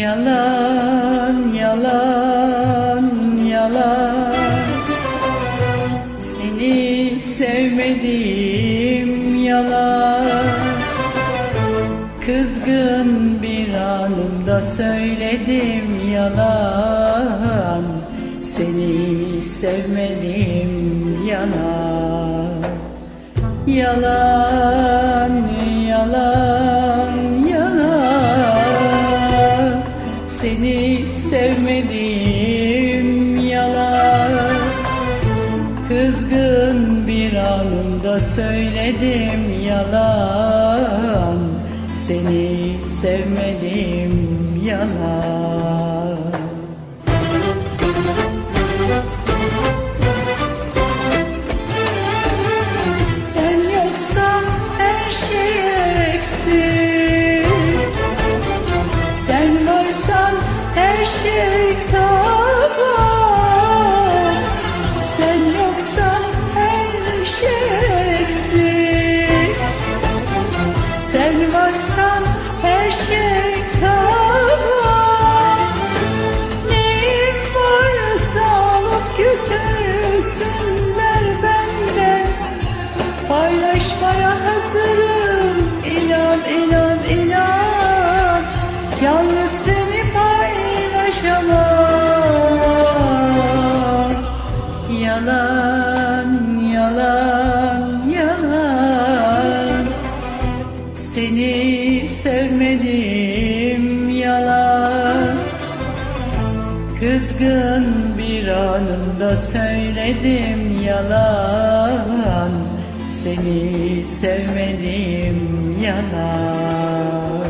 Yalan, yalan, yalan. Seni sevmedim yalan. Kızgın bir anımda söyledim yalan. Seni sevmedim yalan. Yalan. Kızgın bir anımda söyledim yalan. Seni sevmedim yalan Hazırım inan inan inan. Yalnız seni paylaşamam. Yalan yalan yalan. Seni sevmedim yalan. Kızgın bir anımda söyledim yalan Seni sevmedim yalan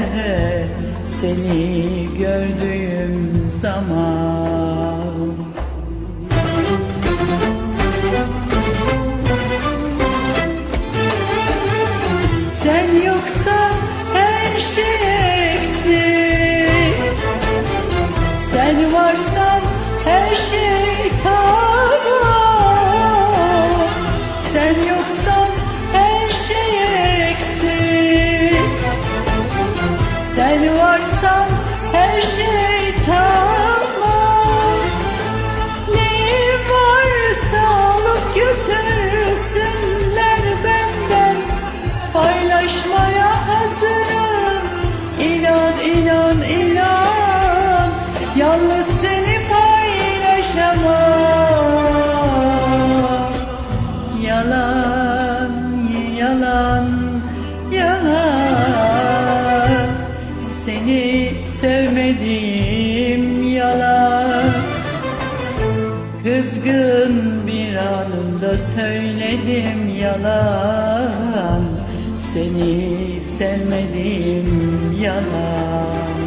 Seni gördüğüm zaman. Sen yoksan Yalan yalan yalan. Seni sevmedim yalan. Kızgın bir anımda söyledim yalan. Seni sevmedim yalan